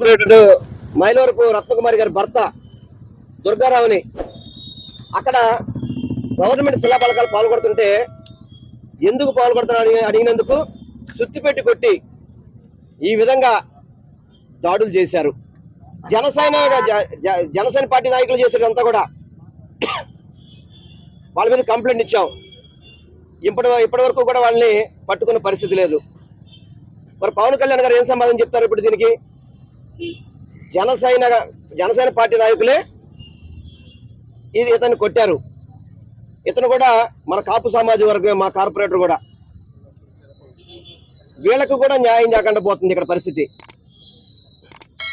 Corporator Mylavarapu Ratnakumari గారి భర్త దుర్గారావుని అక్కడ గవర్నమెంట్ శిలాపలకాలు పాల్గొడుతుంటే ఎందుకు పాల్గొడుతున్నా అడిగినందుకు సుత్తిపెట్టి కొట్టి ఈ విధంగా దాడులు చేశారు. జనసేన జ- జ- జనసేన పార్టీ నాయకులు చేసేదంతా కూడా వాళ్ళ మీద కంప్లైంట్ ఇచ్చాం. ఇప్పటి ఇప్పటి వరకు కూడా వాళ్ళని పట్టుకున్న పరిస్థితి లేదు. మరి పవన్ కళ్యాణ్ గారు ఏం సమాధానం చెప్తారు ఇప్పుడు దీనికి? జనసేన జనసేన పార్టీ నాయకులే ఇది ఇతన్ని కొట్టారు. ఇతను కూడా మన కాపు సమాజ వర్గమే మా కార్పొరేటర్ కూడా. వీళ్ళకు కూడా న్యాయం చేయకుండా పోతుంది ఇక్కడ పరిస్థితి.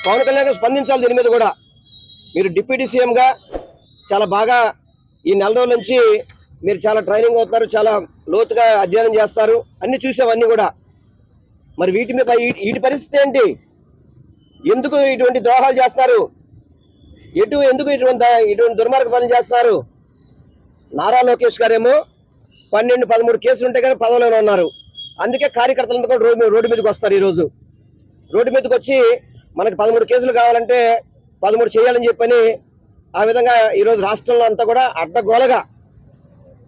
పవన్ కళ్యాణ్ స్పందించాలి దీని మీద కూడా. మీరు డిప్యూటీ సీఎంగా చాలా బాగా ఈ నెల రోజుల నుంచి మీరు చాలా ట్రైనింగ్ అవుతున్నారు చాలా లోతుగా అధ్యయనం చేస్తారు. అన్ని చూసావన్నీ కూడా. మరి వీటి మీద ఈ- వీటి పరిస్థితి ఏంటి? ఎందుకు ఇటువంటి ద్రోహాలు చేస్తారు ఎటు ఎందుకు ఇటువంటి ఇటువంటి దుర్మార్గ పనులు చేస్తారు నారా లోకేష్ గారేమో పన్నెండు పదమూడు కేసులు ఉంటే కానీ పదవిలోనే ఉన్నారు. అందుకే కార్యకర్తలంతా కూడా రోడ్డు మీద- రోడ్డు మీదకి వస్తారు ఈరోజు. రోడ్డు మీదకి వచ్చి మనకి పదమూడు కేసులు కావాలంటే పదమూడు చేయాలని చెప్పని ఆ విధంగా ఈరోజు రాష్ట్రంలో అంతా కూడా అడ్డగోలగా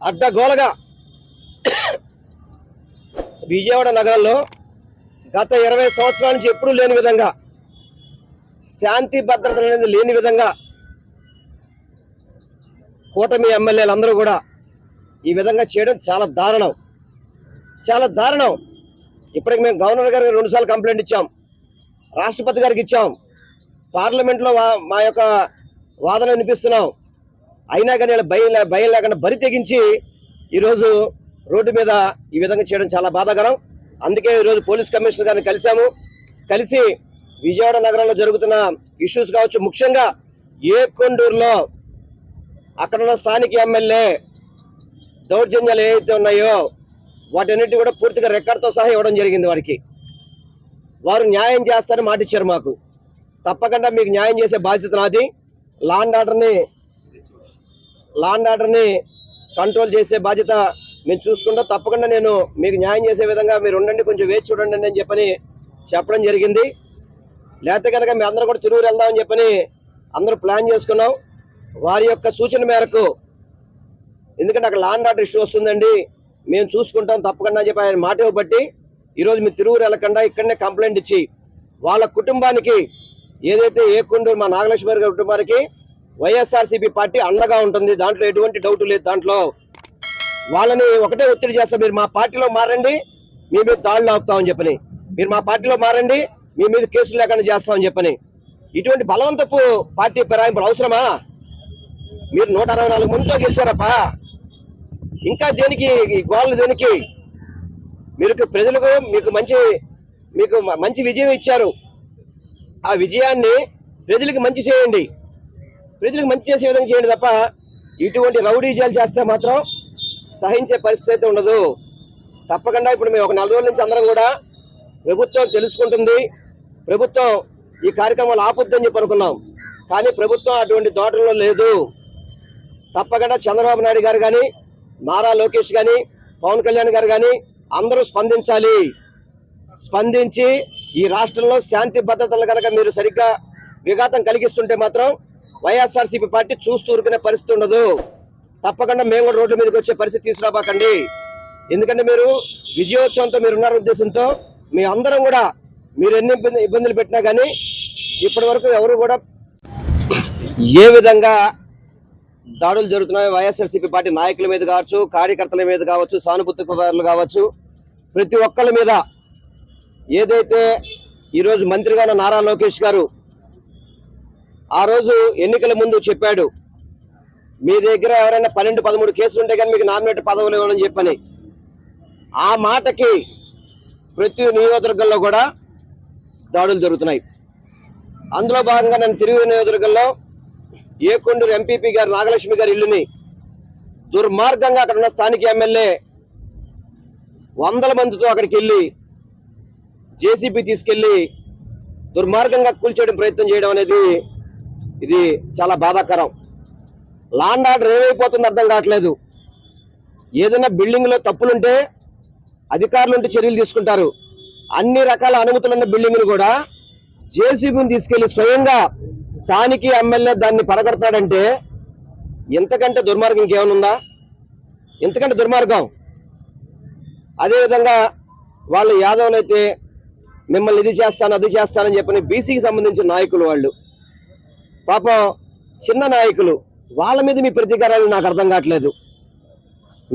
అడ్డగోలగా విజయవాడ నగరంలో గత ఇరవై సంవత్సరాల నుంచి ఎప్పుడూ లేని విధంగా శాంతి భద్రతలు అనేది లేని విధంగా కూటమి ఎమ్మెల్యేలు అందరూ కూడా ఈ విధంగా చేయడం చాలా దారుణం. చాలా దారుణం. ఇప్పటికి మేము గవర్నర్ గారికి రెండుసార్లు కంప్లైంట్ ఇచ్చాం. రాష్ట్రపతి గారికి ఇచ్చాం. పార్లమెంట్లో మా యొక్క వాదన వినిపిస్తున్నాం. అయినా కానీ భయం భయం లేకుండా బరి తెగించి ఈరోజు రోడ్డు మీద ఈ విధంగా చేయడం చాలా బాధాకరం. అందుకే ఈరోజు పోలీస్ కమిషనర్ గారిని కలిశాము. కలిసి విజయవాడ నగరంలో జరుగుతున్న ఇష్యూస్ కావచ్చు ముఖ్యంగా ఏ కొండూరులో అక్కడ ఉన్న స్థానిక ఎమ్మెల్యే దౌర్జన్యాలు ఏవైతే ఉన్నాయో వాటన్నిటి కూడా పూర్తిగా రికార్డుతో సహా ఇవ్వడం జరిగింది వారికి. వారు న్యాయం చేస్తారని మాటిచ్చారు మాకు. తప్పకుండా మీకు న్యాయం చేసే బాధ్యత నాది. లాండ్ ఆర్డర్ని లాండ్ ఆర్డర్ని కంట్రోల్ చేసే బాధ్యత మేము చూసుకుంటాం. తప్పకుండా నేను మీకు న్యాయం చేసే విధంగా మీరు ఉండండి కొంచెం వేచి చూడండి అని చెప్పని చెప్పడం జరిగింది. లేకపోతే కనుక మీ అందరూ కూడా తిరువురు వెళ్దామని చెప్పని అందరూ ప్లాన్ చేసుకున్నాం. వారి యొక్క సూచన మేరకు ఎందుకంటే అక్కడ లాండ్ ఆర్డర్ ఇష్యూ వస్తుందండి. మేము చూసుకుంటాం తప్పకుండా అని చెప్పి ఆయన మాట ఇవ్వబట్టి ఈరోజు మీరు తిరువురు వెళ్ళకుండా ఇక్కడనే కంప్లైంట్ ఇచ్చి వాళ్ళ కుటుంబానికి ఏదైతే ఏ కొండూరు మా నాగలక్ష్మి గారి కుటుంబానికి వైఎస్ఆర్సీపీ పార్టీ అండగా ఉంటుంది. దాంట్లో ఎటువంటి డౌట్ లేదు. దాంట్లో వాళ్ళని ఒకటే ఒత్తిడి చేస్తాం మీరు మా పార్టీలో మారండి మీ మీద దాడులు ఆపుతామని చెప్పని. మీరు మా పార్టీలో మారండి మీ మీద కేసులు లేకుండా చేస్తామని చెప్పని. ఇటువంటి బలవంతపు పార్టీ ఫిరాయింపులు అవసరమా? మీరు నూట అరవై నాలుగు మందితో గెలిచారప్పా. ఇంకా దేనికి ఈ గోళ్ళు దేనికి? మీరు ప్రజలకు మీకు మంచి మీకు మంచి విజయం ఇచ్చారు. ఆ విజయాన్ని ప్రజలకు మంచి చేయండి. ప్రజలకు మంచి చేసే విధంగా చేయండి తప్ప ఇటువంటి రౌడీజాలు చేస్తే మాత్రం సహించే పరిస్థితి అయితే ఉండదు. తప్పకుండా ఇప్పుడు మేము ఒక నలభై రోజుల నుంచి అందరం కూడా ప్రభుత్వం తెలుసుకుంటుంది. ప్రభుత్వం ఈ కార్యక్రమాలు ఆపొద్దని చెప్పి అనుకున్నాం. కానీ ప్రభుత్వం అటువంటి దోటంలో లేదు. తప్పకుండా చంద్రబాబు నాయుడు గారు కానీ నారా లోకేష్ కానీ పవన్ కళ్యాణ్ గారు కానీ అందరూ స్పందించాలి. స్పందించి ఈ రాష్ట్రంలో శాంతి భద్రతలు కనుక మీరు సరిగ్గా విఘాతం కలిగిస్తుంటే మాత్రం వైఎస్ఆర్సీపీ పార్టీ చూస్తూ ఊరుకునే పరిస్థితి ఉండదు. తప్పకుండా మేము కూడా రోడ్ల మీదకి వచ్చే పరిస్థితి తీసుకురాబాకండి. ఎందుకంటే మీరు విజయోత్సవంతో మీరు ఉన్న ఉద్దేశంతో మీ అందరం కూడా మీరు ఎన్ని ఇబ్బంది ఇబ్బందులు పెట్టినా కానీ ఇప్పటి వరకు ఎవరు కూడా ఏ విధంగా దాడులు జరుగుతున్నాయో వైఎస్ఆర్సీపీ పార్టీ నాయకుల మీద కావచ్చు కార్యకర్తల మీద కావచ్చు సానుభూతి పరులు కావచ్చు ప్రతి ఒక్కళ్ళ మీద ఏదైతే ఈరోజు మంత్రిగా ఉన్న నారా లోకేష్ గారు ఆ రోజు ఎన్నికల ముందు చెప్పాడు మీ దగ్గర ఎవరైనా పన్నెండు పదమూడు కేసులు ఉంటే కానీ మీకు నామినేట్ పదవులు ఇవ్వడం చెప్పని. ఆ మాటకి ప్రతి నియోజకవర్గంలో కూడా దాడులు జరుగుతున్నాయి. అందులో భాగంగా నేను తిరుగు నియోజకవర్గంలో ఏ ఎంపీపీ గారు నాగలక్ష్మి గారి ఇల్లుని దుర్మార్గంగా అక్కడ ఉన్న స్థానిక ఎమ్మెల్యే వందల మందితో అక్కడికి వెళ్ళి జేసీబీ తీసుకెళ్ళి దుర్మార్గంగా కూల్చేయడం ప్రయత్నం చేయడం అనేది ఇది చాలా బాధాకరం. లాండ్ ఆర్డర్ ఏమైపోతుందో అర్థం కావట్లేదు. ఏదైనా బిల్డింగ్లో తప్పులుంటే అధికారులుంటే చర్యలు తీసుకుంటారు. అన్ని రకాల అనుమతులున్న బిల్డింగ్లు కూడా జేసీబీని తీసుకెళ్ళి స్వయంగా స్థానిక ఎమ్మెల్యే దాన్ని పడగొడతాడంటే ఇంతకంటే దుర్మార్గం ఇంకేమైనా ఉందా? ఇంతకంటే దుర్మార్గం? అదేవిధంగా వాళ్ళు యాదవులైతే అయితే మిమ్మల్ని ఇది చేస్తాను అది చేస్తానని చెప్పని బీసీకి సంబంధించిన నాయకులు వాళ్ళు. పాపం చిన్న నాయకులు వాళ్ళ మీద మీ ప్రతీకారాలు నాకు అర్థం కావట్లేదు.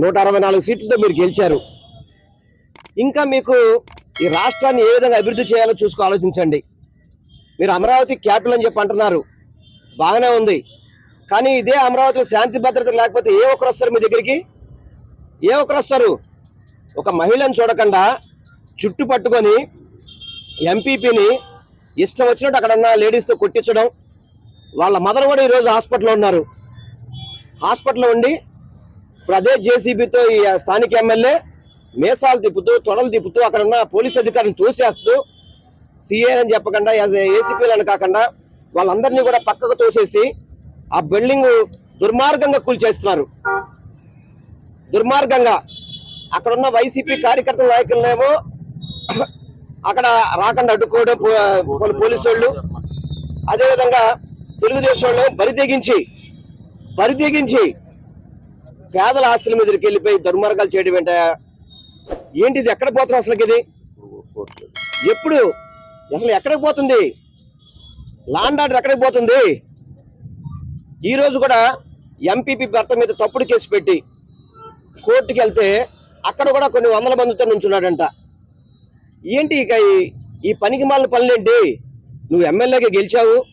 నూట అరవై నాలుగు సీట్లతో మీరు గెలిచారు. ఇంకా మీకు ఈ రాష్ట్రాన్ని ఏ విధంగా అభివృద్ధి చేయాలో చూసుకో ఆలోచించండి. మీరు అమరావతి క్యాపిటల్ అని చెప్పి అంటున్నారు. బాగానే ఉంది. కానీ ఇదే అమరావతిలో శాంతి భద్రత లేకపోతే ఏ ఒక్కరు వస్తారు మీ దగ్గరికి? ఏ ఒక్కరు వస్తారు? ఒక మహిళను చూడకుండా చుట్టు పట్టుకొని ఎంపీపీని ఇష్టం వచ్చినట్టు అక్కడ ఉన్న లేడీస్తో కొట్టించడం. వాళ్ళ మదర్ కూడా ఈరోజు హాస్పిటల్లో ఉన్నారు. హాస్పిటల్లో ఉండి ఇప్పుడు అదే జేసీబీతో ఈ స్థానిక ఎమ్మెల్యే మేసాలు తిప్పుతూ తొడలు తిప్పుతూ అక్కడ ఉన్న పోలీస్ అధికారిని తోసేస్తూ సిఏ అని చెప్పకుండా ఏసీపీలని కాకుండా వాళ్ళందరినీ కూడా పక్కకు తోసేసి ఆ బిల్డింగ్ దుర్మార్గంగా కూల్చేస్తున్నారు దుర్మార్గంగా. అక్కడ ఉన్న వైసీపీ కార్యకర్తల నాయకులనేమో అక్కడ రాకుండా అడ్డుకోవడం పో- పోలీసు వాళ్ళు అదేవిధంగా తెలుగుదేశం వాళ్ళు బరి తెగించి బరి తెగించి పేదల ఆస్తుల మీదకి వెళ్ళిపోయి దుర్మార్గాలు చేయడం ఏంట ఏంటి ఇది ఎక్కడ పోతుంది అసలు ఇది? ఎప్పుడు? అసలు ఎక్కడికి పోతుంది? లాండ్ ఆర్డర్ ఎక్కడికి పోతుంది? ఈరోజు కూడా ఎంపీపీ భర్త మీద తప్పుడు కేసు పెట్టి కోర్టుకి వెళ్తే అక్కడ కూడా కొన్ని వందల మందితో నుంచున్నాడంట. ఏంటి ఇక ఈ- ఈ పనికి మాలిన పనులేంటి? నువ్వు ఎమ్మెల్యేగా గెలిచావు.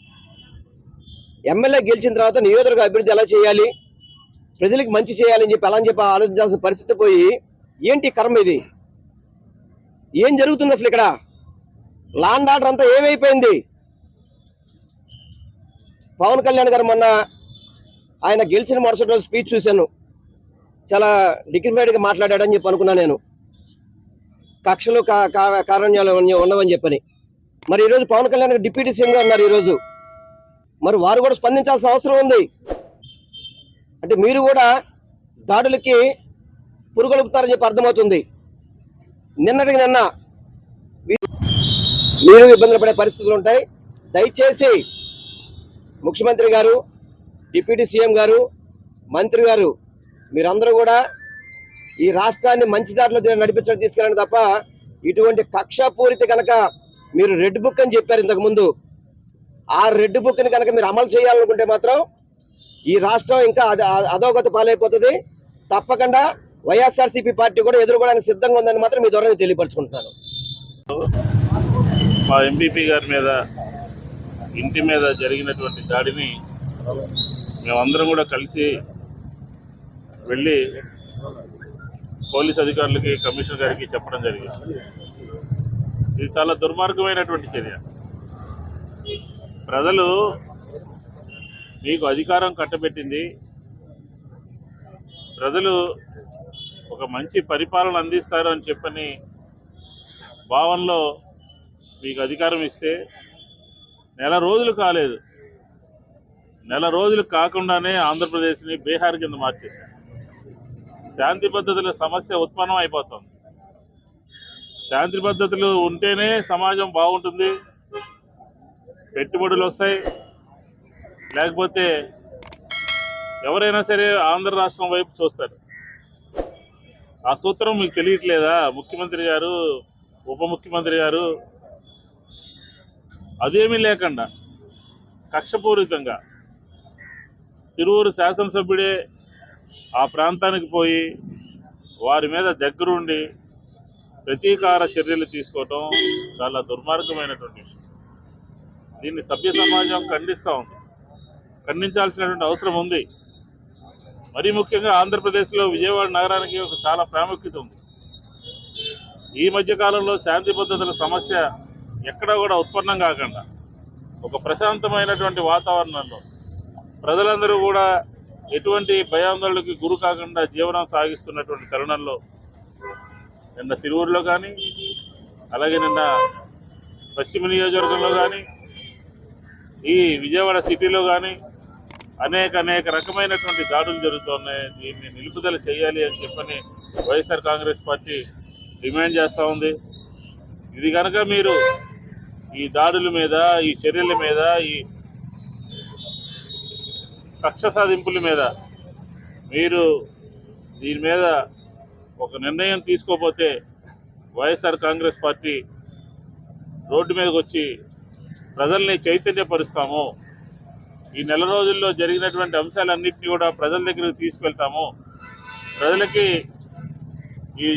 ఎమ్మెల్యే గెలిచిన తర్వాత నియోజకవర్గ అభివృద్ధి ఎలా చేయాలి? ప్రజలకు మంచి చేయాలని చెప్పి అలా అని చెప్పి ఆలోచించాల్సిన పరిస్థితి పోయి ఏంటి కర్మ ఇది? ఏం జరుగుతుంది అసలు ఇక్కడ? లాండ్ ఆర్డర్ అంతా ఏమైపోయింది? పవన్ కళ్యాణ్ గారు మొన్న ఆయన గెలిచిన మరుసటి రోజు స్పీచ్ చూశాను. చాలా డిగ్నిఫైడ్గా మాట్లాడాడని చెప్పి అనుకున్నా నేను. కక్షలు కా- కారణ్యాలు ఉండవని ఉన్నవని చెప్పని. మరి ఈరోజు పవన్ కళ్యాణ్ గారు డిప్యూటీ సీఎంగా ఉన్నారు ఈరోజు. మరి వారు కూడా స్పందించాల్సిన అవసరం ఉంది. అంటే మీరు కూడా దాడులకి పురుగొలుపుతారని చెప్పి అర్థమవుతుంది. నిన్నటికి నిన్న మీరు ఇబ్బందులు పడే పరిస్థితులు ఉంటాయి. దయచేసి ముఖ్యమంత్రి గారు డిప్యూటీ సీఎం గారు మంత్రి గారు మీరందరూ కూడా ఈ రాష్ట్రాన్ని మంచి దారిలో నడిపించడం తీసుకెళ్ళండి తప్ప ఇటువంటి కక్షాపూరిత కనుక మీరు రెడ్ బుక్ అని చెప్పారు ఇంతకుముందు ఆ రెడ్ బుక్ని కనుక మీరు అమలు చేయాలనుకుంటే మాత్రం ఈ రాష్ట్రం ఇంకా అధోగత అధోగతి పాలైపోతుంది. తప్పకుండా వైఎస్ఆర్సీపీ పార్టీ కూడా ఎదుర్కోవడానికి సిద్ధంగా ఉందని మాత్రం మీ ద్వారా తెలియపరచుకుంటున్నాను. మా ఎంపీపీ గారి మీద ఇంటి మీద జరిగినటువంటి దాడిని మేమందరం కూడా కలిసి వెళ్ళి పోలీస్ అధికారులకి కమిషనర్ గారికి చెప్పడం జరిగింది. ఇది చాలా దుర్మార్గమైనటువంటి చర్య. ప్రజలు మీకు అధికారం కట్టబెట్టింది. ప్రజలు ఒక మంచి పరిపాలన అందిస్తారు అని చెప్పని భావనలో మీకు అధికారం ఇస్తే నెల రోజులు కాలేదు. నెల రోజులు కాకుండానే ఆంధ్రప్రదేశ్ని బీహార్ కింద మార్చేశారు. శాంతి పద్ధతుల సమస్య ఉత్పన్నం అయిపోతుంది. శాంతి పద్ధతులు ఉంటేనే సమాజం బాగుంటుంది. పెట్టుబడులు వస్తాయి. లేకపోతే ఎవరైనా సరే ఆంధ్ర రాష్ట్రం వైపు చూస్తారు. ఆ సూత్రం మీకు తెలియట్లేదా? ముఖ్యమంత్రి గారు ఉప ముఖ్యమంత్రి గారు? అదేమీ లేకుండా కక్షపూరితంగా తిరువురు శాసనసభ్యుడే ఆ ప్రాంతానికి పోయి వారి మీద దగ్గరుండి ప్రతీకార చర్యలు తీసుకోవటం చాలా దుర్మార్గమైనటువంటి విషయం. దీన్ని సభ్య సమాజం ఖండిస్తూ ఉంది. ఖండించాల్సినటువంటి అవసరం ఉంది. మరీ ముఖ్యంగా ఆంధ్రప్రదేశ్లో విజయవాడ నగరానికి ఒక చాలా ప్రాముఖ్యత ఉంది. ఈ మధ్యకాలంలో శాంతి పద్ధతుల సమస్య ఎక్కడా కూడా ఉత్పన్నం కాకుండా ఒక ప్రశాంతమైనటువంటి వాతావరణంలో ప్రజలందరూ కూడా ఎటువంటి భయాందోళనకి గురి కాకుండా జీవనం సాగిస్తున్నటువంటి తరుణంలో నిన్న తిరువురులో కానీ అలాగే నిన్న పశ్చిమ నియోజకవర్గంలో కానీ ఈ విజయవాడ సిటీలో కానీ అనేక అనేక రకమైనటువంటి దాడులు జరుగుతున్నాయి. దీన్ని నిలుపుదల చేయాలి అని చెప్పని వైఎస్ఆర్ కాంగ్రెస్ పార్టీ డిమాండ్ చేస్తూ ఉంది. ఇది కనుక మీరు ఈ దాడుల మీద ఈ చర్యల మీద ఈ కక్ష సాధింపుల మీద మీరు దీని మీద ఒక నిర్ణయం తీసుకోకపోతే వైఎస్ఆర్ కాంగ్రెస్ పార్టీ రోడ్డు మీదకి వచ్చి ప్రజల్ని చైతన్యపరుస్తాము. ఈ నెల రోజుల్లో జరిగినటువంటి అంశాలన్నింటినీ కూడా ప్రజల దగ్గరికి తీసుకెళ్తాము. ప్రజలకి ఈ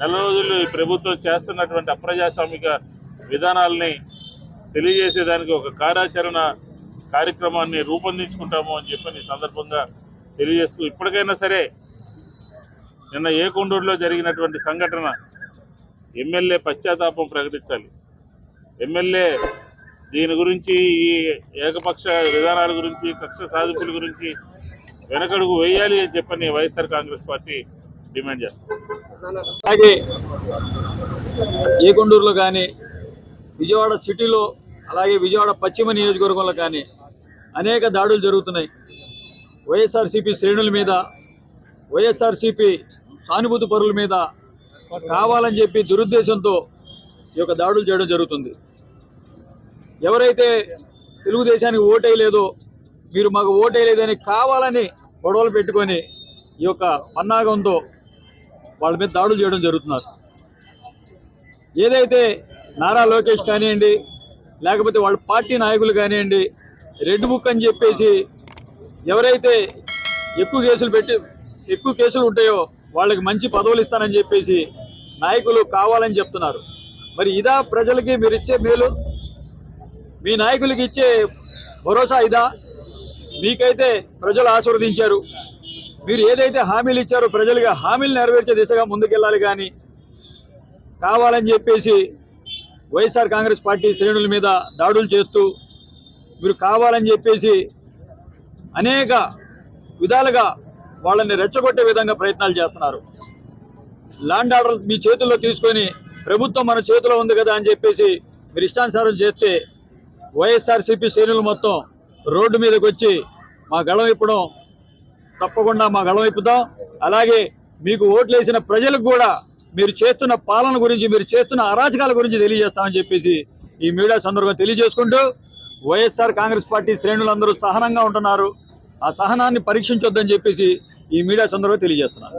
నెల రోజుల్లో ఈ ప్రభుత్వం చేస్తున్నటువంటి అప్రజాస్వామిక విధానాలని తెలియజేసేదానికి ఒక కార్యాచరణ కార్యక్రమాన్ని రూపొందించుకుంటాము అని చెప్పని ఈ సందర్భంగా తెలియజేసుకు ఇప్పటికైనా సరే నిన్న ఏకొండూరులో జరిగినటువంటి సంఘటన ఎమ్మెల్యే పశ్చాత్తాపం ప్రకటించాలి. ఎమ్మెల్యే దీని గురించి ఈ ఏకపక్ష విధానాల గురించి కక్ష సాధింపుల గురించి వెనకడుగు వేయాలి అని చెప్పని వైఎస్ఆర్ కాంగ్రెస్ పార్టీ డిమాండ్ చేస్తుంది. అలాగే ఏకొండూరులో కానీ విజయవాడ సిటీలో అలాగే విజయవాడ పశ్చిమ నియోజకవర్గంలో కానీ అనేక దాడులు జరుగుతున్నాయి. వైఎస్ఆర్సీపీ శ్రేణుల మీద వైఎస్ఆర్సీపీ సానుభూతి పరుల మీద కావాలని చెప్పి దురుద్దేశంతో ఈ యొక్క దాడులు చేయడం జరుగుతుంది. ఎవరైతే తెలుగుదేశానికి ఓటేయలేదో మీరు మాకు ఓటేయలేదని కావాలని గొడవలు పెట్టుకొని ఈ యొక్క పన్నాగంతో వాళ్ళ మీద దాడులు చేయడం జరుగుతున్నారు. ఏదైతే నారా లోకేష్ కానివ్వండి లేకపోతే వాళ్ళ పార్టీ నాయకులు కానివ్వండి రెడ్ బుక్ అని చెప్పేసి ఎవరైతే ఎక్కువ కేసులు పెట్టి ఎక్కువ కేసులు ఉంటాయో వాళ్ళకి మంచి పదవులు ఇస్తానని చెప్పేసి నాయకులు కావాలని చెప్తున్నారు. మరి ఇదా ప్రజలకి మీరు ఇచ్చే మేలు? మీ నాయకులకి ఇచ్చే భరోసా ఇదా? మీకైతే ప్రజలు ఆశీర్వదించారు. మీరు ఏదైతే హామీలు ఇచ్చారో ప్రజలుగా హామీలు నెరవేర్చే దిశగా ముందుకెళ్ళాలి కానీ కావాలని చెప్పేసి వైఎస్ఆర్ కాంగ్రెస్ పార్టీ శ్రేణుల మీద దాడులు చేస్తూ మీరు కావాలని చెప్పేసి అనేక విధాలుగా వాళ్ళని రెచ్చగొట్టే విధంగా ప్రయత్నాలు చేస్తున్నారు. ల్యాండ్ ఆర్డర్ మీ చేతుల్లో తీసుకొని ప్రభుత్వం మన చేతిలో ఉంది కదా అని చెప్పేసి మీరు ఇష్టానుసారం చేస్తే వైఎస్ఆర్సీపీ శ్రేణులు మొత్తం రోడ్డు మీదకి వచ్చి మా గళం ఇప్పడం తప్పకుండా మా గళం ఇప్పుతాం అలాగే మీకు ఓట్లు వేసిన ప్రజలకు కూడా మీరు చేస్తున్న పాలన గురించి మీరు చేస్తున్న అరాచకాల గురించి తెలియజేస్తామని చెప్పేసి ఈ మీడియా సందర్భంగా తెలియజేసుకుంటూ వైఎస్ఆర్ కాంగ్రెస్ పార్టీ శ్రేణులందరూ సహనంగా ఉంటున్నారు. ఆ సహనాన్ని పరీక్షించొద్దని చెప్పేసి ఈ మీడియా సందర్భంగా తెలియజేస్తున్నారు